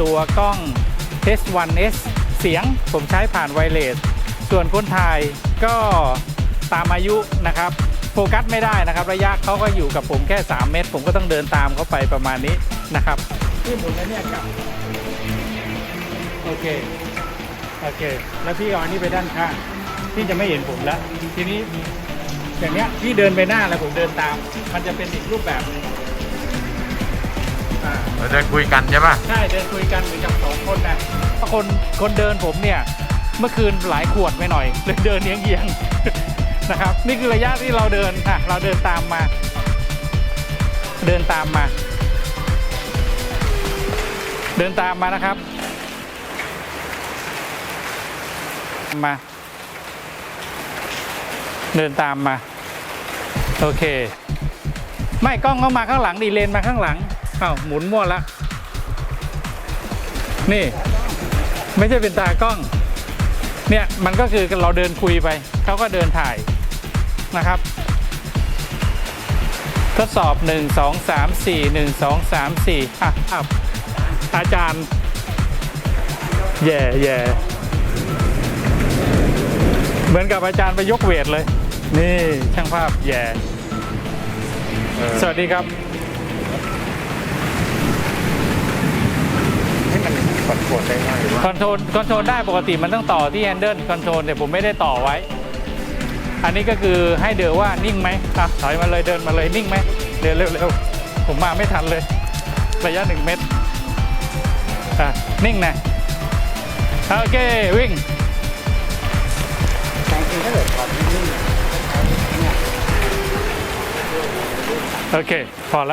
ตัวกล้อง S1S เสียงผมใช้ผ่านไวเลส ส่วนคนถ่ายก็ตามอายุนะครับ โฟกัสไม่ได้นะครับ ระยะเขาก็อยู่กับผมแค่ 3 เมตร ผมก็ต้องเดินตามเขาไปประมาณนี้นะครับที่หมุนแล้วเนี่ยกลับ โอเค โอเค แล้วพี่เอาอันนี้ไปด้านข้างพี่จะไม่เห็นผมแล้ว ทีนี้อย่างเนี้ยพี่เดินไปหน้าแล้วผมเดินตาม มันจะเป็นอีกรูปแบบหนึง อ่าเราเดินคุยกันใช่ป่ะใช่เดินคุยกันเหมือนกับสองคนนะเพราะคนคนเดินผมเนี่ย เมื่อคืนหลายขวดไปหน่อยเลยเดินเอียงเอียงๆ นะครับ นี่คือระยะที่เราเดินอะเราเดินตามมา เดินตามมา เดินตามมานะครับ มา เดินตามมา โอเค ไม่กล้องเข้ามาข้างหลังดีเลนมาข้างหลัง อ้าวหมุนมั่วละ นี่ ไม่ใช่เป็นตากล้อง เนี่ยมันก็คือเราเดินคุยไป เขาก็เดินถ่ายนะครับ ทดสอบ 1 2 3 4 1 2 3 4อะอะอาจารย์ แย่แย่เหมือนกับอาจารย์ไปยกเวทเลย นี่ช่างภาพแย่ สวัสดีครับ ให้มัน กดกดได้ง่ายหรือว่าคอนโทรลคอนโทรลได้ปกติมันต้องต่อที่แฮนเดิลคอนโทรลแต่ผมไม่ได้ต่อไว้ อันนี้ก็คือให้เดือว่านิ่งไหมอะถอยมาเลยเดินมาเลยนิ่งไหมเดินเร็วๆผมมาไม่ทันเลย ระยะหนึ่งเมตรอะนิ่งนะโอเควิ่งแต่จริงๆถ้าเกิดถอดนิ่งๆเนี่ยโอเคพอแล้ว